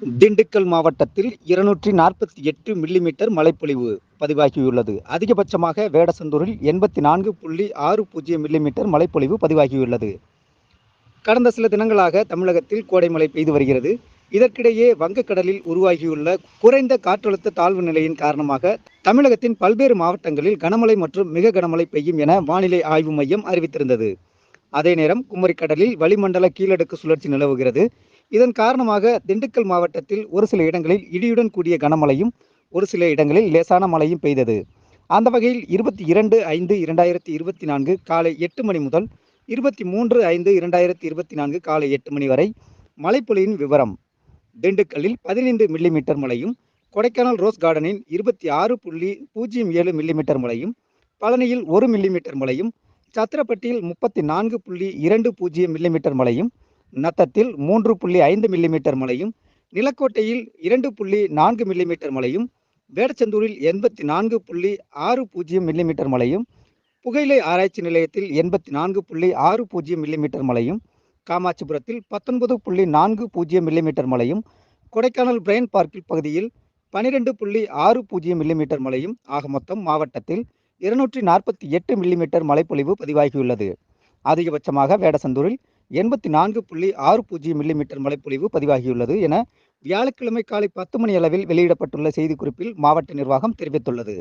திண்டுக்கல் மாவட்டத்தில் இருநூற்றி நாற்பத்தி எட்டு மில்லிமீட்டர் மழைப்பொழிவு பதிவாகியுள்ளது. அதிகபட்சமாக வேடசந்தூரில் எண்பத்தி நான்கு புள்ளி ஆறு பூஜ்ஜியம் மில்லிமீட்டர் மழைப்பொழிவு பதிவாகியுள்ளது. கடந்த சில தினங்களாக தமிழகத்தில் கோடை மழை பெய்து வருகிறது. இதற்கிடையே வங்கக்கடலில் உருவாகியுள்ள குறைந்த காற்றழுத்த தாழ்வு நிலையின் காரணமாக தமிழகத்தின் பல்வேறு மாவட்டங்களில் கனமழை மற்றும் மிக கனமழை பெய்யும் என வானிலை ஆய்வு மையம் அறிவித்திருந்தது. அதே நேரம் குமரிக்கடலில் வளிமண்டல கீழடுக்கு சுழற்சி நிலவுகிறது. இதன் காரணமாக திண்டுக்கல் மாவட்டத்தில் ஒரு சில இடங்களில் இடியுடன் கூடிய கனமழையும் ஒரு சில இடங்களில் லேசான மழையும் பெய்தது. அந்த வகையில் இருபத்தி இரண்டு ஐந்து இரண்டாயிரத்தி இருபத்தி நான்கு காலை எட்டு மணி முதல் இருபத்தி மூன்று ஐந்து இரண்டாயிரத்தி இருபத்தி நான்கு காலை எட்டு மணி வரை மழைப்பொழியின் விவரம். திண்டுக்கல்லில் பதினைந்து மில்லிமீட்டர் மழையும் கொடைக்கானல் ரோஸ் கார்டனில் இருபத்தி ஆறு புள்ளி பூஜ்ஜியம் ஏழு மில்லிமீட்டர் மழையும் பழனியில் ஒரு மில்லிமீட்டர் மழையும் சத்திரப்பட்டியில் முப்பத்தி நான்கு புள்ளி இரண்டு பூஜ்ஜியம் மில்லிமீட்டர் மழையும் நத்தத்தில் மூன்று புள்ளி ஐந்து மில்லிமீட்டர் மழையும் நிலக்கோட்டையில் இரண்டு புள்ளி நான்கு மில்லிமீட்டர் மழையும் வேடச்சந்தூரில் எண்பத்தி நான்கு புள்ளி ஆறு பூஜ்ஜியம் மில்லிமீட்டர் மழையும் புகையிலை ஆராய்ச்சி நிலையத்தில் எண்பத்தி நான்கு புள்ளி ஆறு பூஜ்ஜியம் மில்லிமீட்டர் மழையும் காமாட்சிபுரத்தில் பத்தொன்பது புள்ளி நான்கு பூஜ்ஜியம் மில்லிமீட்டர் மழையும் கொடைக்கானல் பிரெயின் பார்க்கில் பகுதியில் பனிரெண்டு புள்ளி ஆறு பூஜ்ஜியம் மில்லிமீட்டர் மழையும் ஆக மொத்தம் மாவட்டத்தில் இருநூற்றி நாற்பத்தி எட்டு மில்லிமீட்டர் மழைப்பொழிவு பதிவாகியுள்ளது. அதிகபட்சமாக வேடசந்தூரில் எண்பத்தி நான்கு புள்ளி ஆறு பூஜ்ஜியம் மில்லிமீட்டர் மழைப்பொழிவு பதிவாகியுள்ளது என வியாழக்கிழமை காலை பத்து மணி அளவில் வெளியிடப்பட்டுள்ள செய்திக்குறிப்பில் மாவட்ட நிர்வாகம் தெரிவித்துள்ளது.